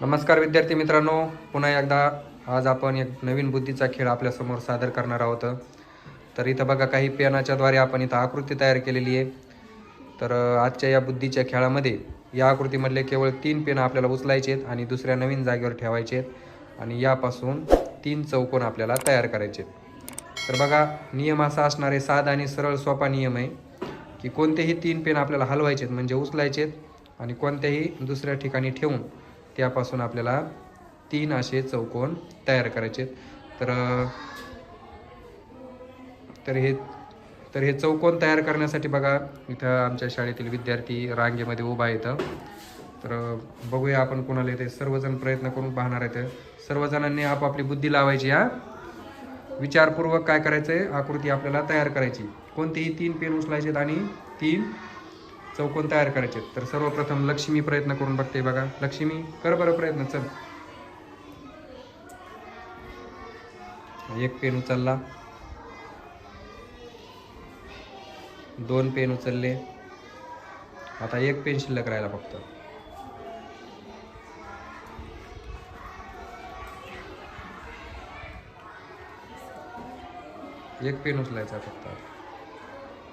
नमस्कार विद्यार्थी मित्रांनो. पुन्हा एकदा आज आपण एक नवीन बुद्धीचा खेळ आपल्यासमोर सादर करणार आहोत. तर इथं बघा काही पेनाच्याद्वारे आपण इथं आकृती तयार केलेली आहे. तर आजच्या या बुद्धीच्या खेळामध्ये या आकृतीमधले केवळ तीन पेनं आपल्याला उचलायचे आहेत आणि दुसऱ्या नवीन जागेवर ठेवायचे आहेत. आणि यापासून तीन चौकोन आपल्याला तयार करायचे तर बघा नियम असा असणारे साधा आणि सरळ सोपा नियम आहे की कोणतेही तीन पेन आपल्याला हलवायचे आहेत म्हणजे उचलायचे आहेत आणि कोणत्याही दुसऱ्या ठिकाणी ठेवून त्यापासून आपल्याला तीन असे चौकोन तयार करायचे तर तर हे तर हे चौकोन तयार करण्यासाठी बघा इथं आमच्या शाळेतील विद्यार्थी रांगेमध्ये उभा येतं तर बघूया आपण कोणाला येते सर्वजण प्रयत्न करून पाहणार आहेत. सर्वजणांनी आपापली बुद्धी लावायची हा. विचारपूर्वक काय करायचं आहे आकृती आपल्याला तयार करायची. कोणतेही तीन पेन उचलायचे आणि तीन चौकोन तयार करायचे तर सर्वप्रथम लक्ष्मी प्रयत्न करून बघते बघा. लक्ष्मी कर बरं प्रयत्न चल. एक पेन उचलला. दोन पेन उचलले. आता एक पेन शिल्लक राहिला फक्त. एक पेन उचलायचा फक्त.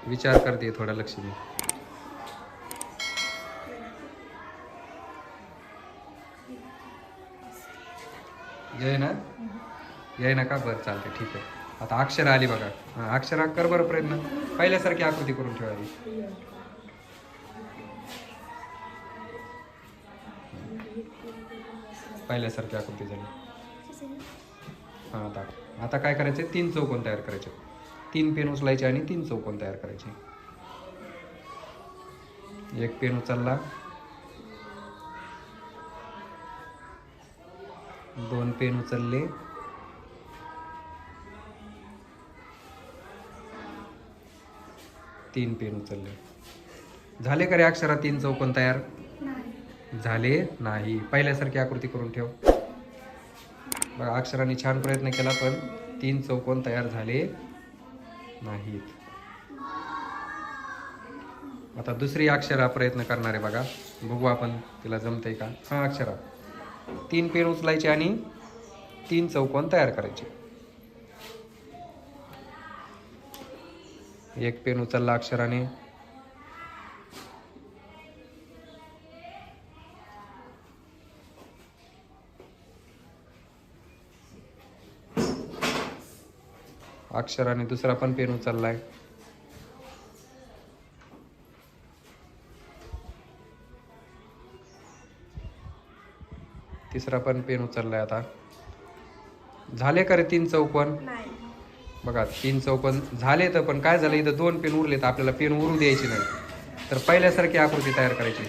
विचार करते थोडा लक्ष्मी. ये ना? ये ना का? बरं चालते ठीक आहे. आता अक्षर आली बघा. हां अक्षरा कर बरं प्रयत्न. पहिल्यासारखी आकृती करून ठेवावी पहिल्यासारखी आकृती झाली. हां आता आता काय करायचे तीन चौकोन तयार करायचे. तीन पेन उचलायचे आणि तीन चौकोन तयार करायचे. एक पेन उचलला. दोन पेन उचलले. तीन पेन उचलले. झाले का रे अक्षरा तीन चौकोन तयार? झाले? नाही. पहिल्यासारखी आकृती करून ठेव. बघा अक्षराने छान प्रयत्न केला पण तीन चौकोन तयार झाले नाहीत. आता दुसरी अक्षरा प्रयत्न करणार आहे बघा. बघू आपण तिला जमतंय का? हा अक्षरा. तीन पेन उचलायचे आणि तीन चौकोन तयार करायचे. एक पेन उचलला अक्षराने. अक्षराने दुसरा पण पेन उचललाय. तिसरा पण पेन उचललाय आता. झाले का रे तीन नाही. बघा तीन चौकोन झाले तर पण काय झालं इथं दोन पेन उरले तर आपल्याला पेन उरू द्यायची नाही. तर पहिल्यासारखी आकृती तयार करायची.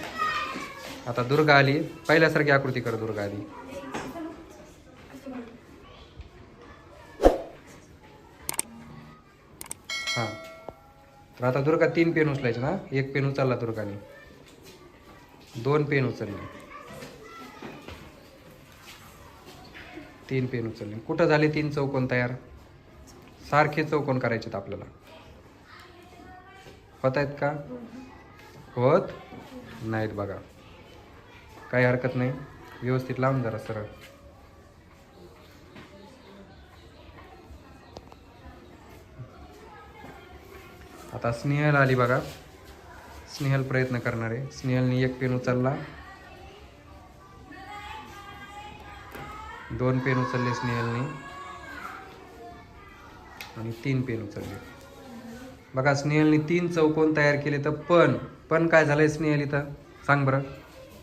आता दुर्गा आली पहिल्यासारखी आकृती कर दुर्गा आली. हां. तर आता दुर्गा तीन पेन उचलायचे ना? एक पेन उचलला दुर्गाने. दोन पेन उचलले. तीन पेन उचलले. कुठं झाले तीन चौकोन तयार? सारखे चौकोन करायचेत आपल्याला. होत आहेत का? होत नाहीत बघा. काही हरकत नाही. व्यवस्थित लांब जरा सरळ. आता स्नेहल आली बघा. स्नेहल प्रयत्न करणारे. स्नेहलनी स्नेहलने एक पेन उचलला. दोन पेन उचलले स्नेहलने. आणि तीन पेन उचलले. बघा स्नेहलने तीन चौकोन तयार केले तर पण पण काय झालंय स्नेहल इथं? सांग बरं.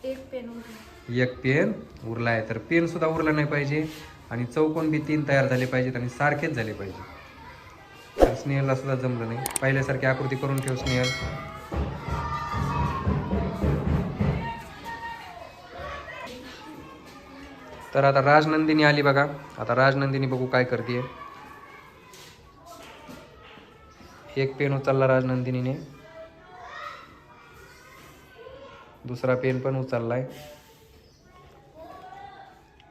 एक पेन एक पेन उरला आहे तर पेन सुद्धा उरला नाही पाहिजे आणि चौकोन बी तीन तयार झाले पाहिजेत आणि सारखेच झाले पाहिजे तर स्नेहलला सुद्धा जमलं नाही. पहिल्यासारखी आकृती करून ठेव स्नेहल. तर आता राजनंदिनी आली बघा. आता राजनंदिनी बघू काय करते एक पेन उचलला राजनंदिनीने. दुसरा पेन पण उचललाय.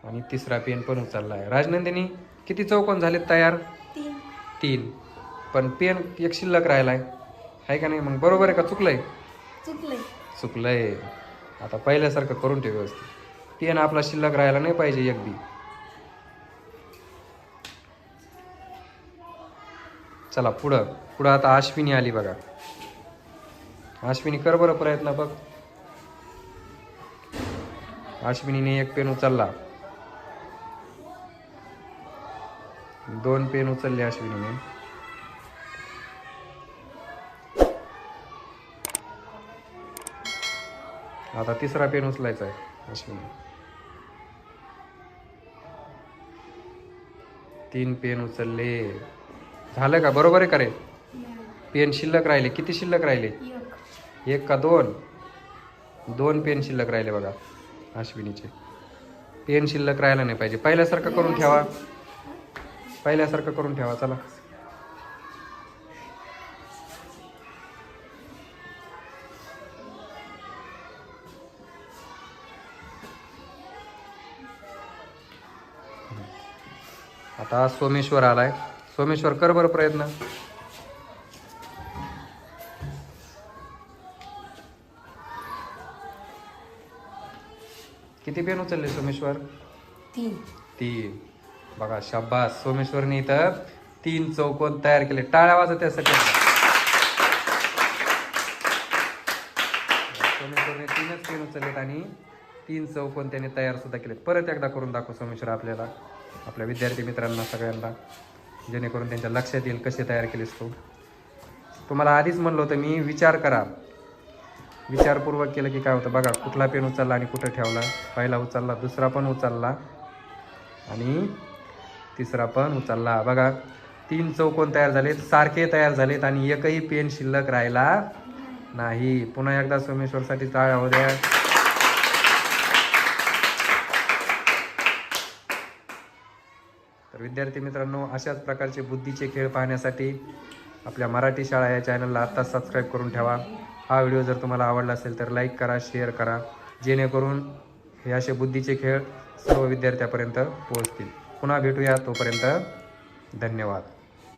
आणि तिसरा पेन पण उचललाय. राजनंदिनी किती चौकोन झालेत तयार? तीन. पण पेन एक शिल्लक राहिलाय. आहे का नाही? मग बरोबर आहे का? चुकलंय? चुकलंय. चुकलंय. आता पहिल्यासारखं करून ठेव व्यवस्थित. पेन आपला शिल्लक राहायला नाही पाहिजे एक बी. चला पुढं. पुढं आता अश्विनी आली बघा. अश्विनी कर बरं प्रयत्न बघ. अश्विनीने एक पेन उचलला. दोन पेन उचलले अश्विनीने. आता तिसरा पेन उचलायचा आहे. तीन पेन उचलले. झालं का? बरोबर आहे का रे? पेन शिल्लक राहिले. किती शिल्लक राहिले? एक एक का दोन? दोन पेन शिल्लक राहिले बघा अश्विनीचे. पेन शिल्लक राहायला नाही पाहिजे. पहिल्यासारखं करून ठेवा. पहिल्यासारखं करून ठेवा. चला. आता सोमेश्वर आलाय. सोमेश्वर कर बरं प्रयत्न. किती पेन उचलले सोमेश्वर? तीन. तीन. बघा शाबास. सोमेश्वरने इथं तीन चौकोन तयार केले. टाळ्या वाजत त्यासाठी सोमेश्वरने तीनच पेन उचललेत आणि तीन चौकोन त्याने तयार सुद्धा केले परत एकदा करून दाखव सोमेश्वर आपल्याला. आपल्या विद्यार्थी मित्रांना सगळ्यांना जेणेकरून त्यांच्या लक्षात येईल कसे तयार केलेस तू. तुम्हाला आधीच म्हणलं होतं मी विचार करा. विचारपूर्वक केलं की काय होतं बघा कुठला पेन उचलला आणि कुठं ठेवला. पहिला उचलला दुसरा पण उचलला आणि तिसरा पण उचलला. बघा तीन चौकोन तयार झालेत सारखे तयार झालेत आणि एकही पेन शिल्लक राहिला नाही. पुन्हा एकदा सोमेश्वरसाठी टाळ्या होऊ द्या तर विद्यार्थी मित्रांनो अशाच प्रकारचे बुद्धीचे खेळ पाहण्यासाठी आपल्या मराठी शाळा या चॅनलला आत्ताच सबस्क्राईब करून ठेवा. हा व्हिडिओ जर तुम्हाला आवडला असेल तर लाईक करा शेअर करा. जेणेकरून हे असे बुद्धीचे खेळ सर्व विद्यार्थ्यापर्यंत पोहोचतील. पुन्हा भेटूया तोपर्यंत धन्यवाद.